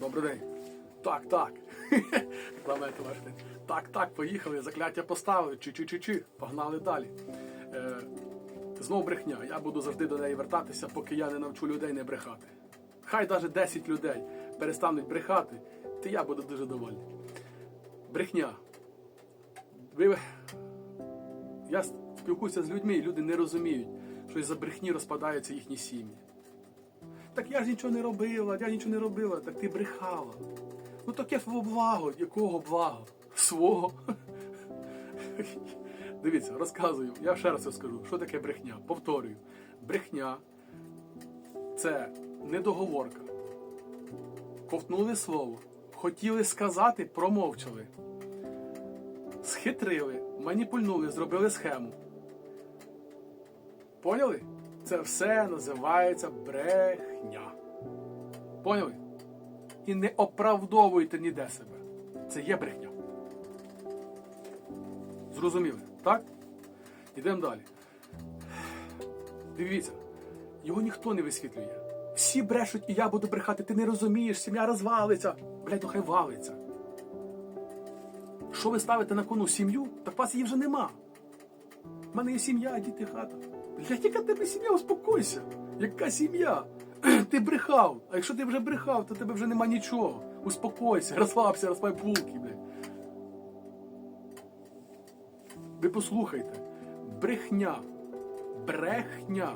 Добрий день. Так, так. Так, так, поїхали, закляття поставили, чи-чи-чи-чи, погнали далі. Е, знов брехня. Я буду завжди до неї вертатися, поки я не навчу людей не брехати. Хай навіть 10 людей перестануть брехати, то я буду дуже довольний. Брехня. Ви... Я спілкуюся з людьми, люди не розуміють, що із-за брехні розпадаються їхні сім'ї. Так я ж нічого не робила, я нічого не робила, так ти брехала. Ну таке благо, якого благо? Свого. Дивіться, розказую, я ще раз скажу, що таке брехня. Повторюю, брехня це недоговорка. Ковтнули слово, хотіли сказати, промовчали. Схитрили, маніпульнули, зробили схему. Поняли? Це все називається брехня. Поняли? І не оправдовуйте ніде себе. Це є брехня. Зрозуміли, так? Ідемо далі. Дивіться, його ніхто не висвітлює. Всі брешуть, і я буду брехати. Ти не розумієш, сім'я розвалиться. Блядь, ну хай валиться. Що ви ставите на кону сім'ю? Так вас її вже нема. У мене є сім'я, діти, хата. Блядь, яка тебе сім'я, успокойся. Яка сім'я? Ти брехав. А якщо ти вже брехав, то тебе вже нема нічого. Успокойся, розслабся, розпай булки, блядь. Ви послухайте. Брехня. Брехня.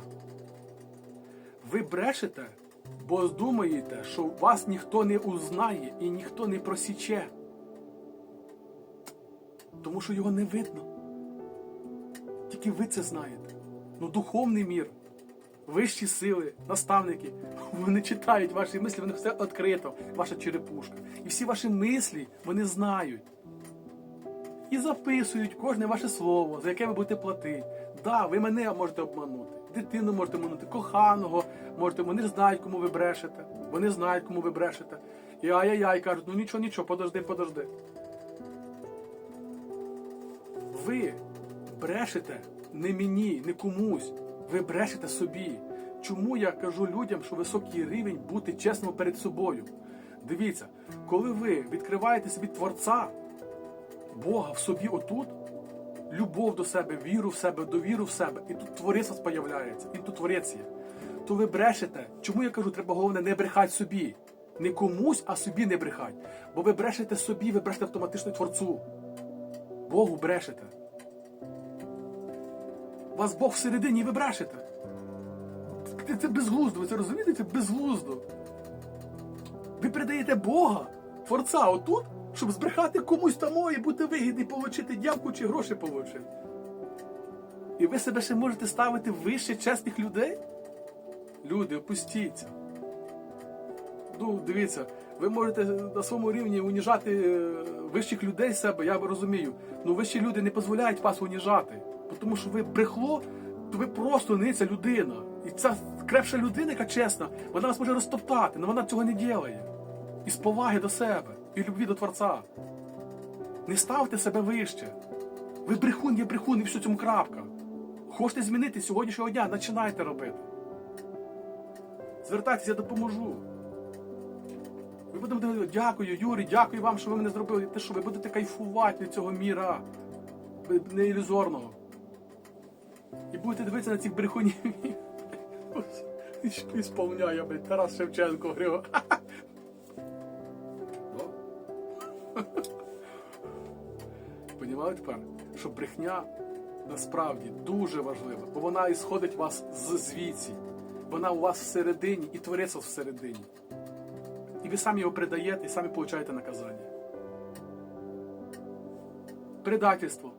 Ви брешете, бо думаєте, що вас ніхто не узнає і ніхто не просіче. Тому що його не видно. Тільки ви це знаєте. Ну, духовний мір, вищі сили, наставники, вони читають ваші мислі, вони все відкрито, ваша черепушка. І всі ваші мислі вони знають. І записують кожне ваше слово, за яке ви будете платити. Да, ви мене можете обманути, дитину можете обманути, коханого можете, вони знають, кому ви брешете. Вони знають, кому ви брешете. І ай-яй-яй кажуть, ну нічого, нічого, подожди, подожди. Ви брешете не мені, не комусь. Ви брешете собі. Чому я кажу людям, що високий рівень бути чесним перед собою? Дивіться, коли ви відкриваєте собі Творця, Бога в собі отут, любов до себе, віру в себе, довіру в себе, і тут творець вас появляється, і тут творець є, то ви брешете. Чому я кажу, треба головне не брехати собі. Не комусь, а собі не брехати. Бо ви брешете собі, ви брешете автоматично Творцу. Богу брешете. Вас Бог всередині, і ви брешете. Це, це безглуздо, ви це розумієте? Це безглуздо. Ви передаєте Бога, Творця, отут, щоб збрехати комусь тому і бути вигідний, получити дявку чи гроші получити. І ви себе ще можете ставити вище чесних людей? Люди, опустіться. Ну, дивіться, ви можете на своєму рівні уніжати е, вищих людей себе, я розумію. Ну вищі люди не дозволяють вас уніжати. Тому що ви брехло, то ви просто не ця людина. І ця крепша людина, яка чесна, вона вас може розтоптати, але вона цього не ділає. Із поваги до себе і любві до Творця. Не ставте себе вище. Ви брехун, є брехун, і все цьому крапка. Хочете змінити сьогоднішнього дня, починайте робити. Звертайтеся, я допоможу. Ви будете говорити, дякую, Юрій, дякую вам, що ви мене зробили. Те, що ви будете кайфувати від цього міра ви- не ілюзорного. І будете дивитися на цих брехунів. І сповняє, блядь, Тарас Шевченко грив. Понімаєте тепер, що брехня насправді дуже важлива, бо вона ісходить вас з звідси. Вона у вас всередині і творець вас всередині. І ви самі його придаєте і самі получаєте наказання. Предательство.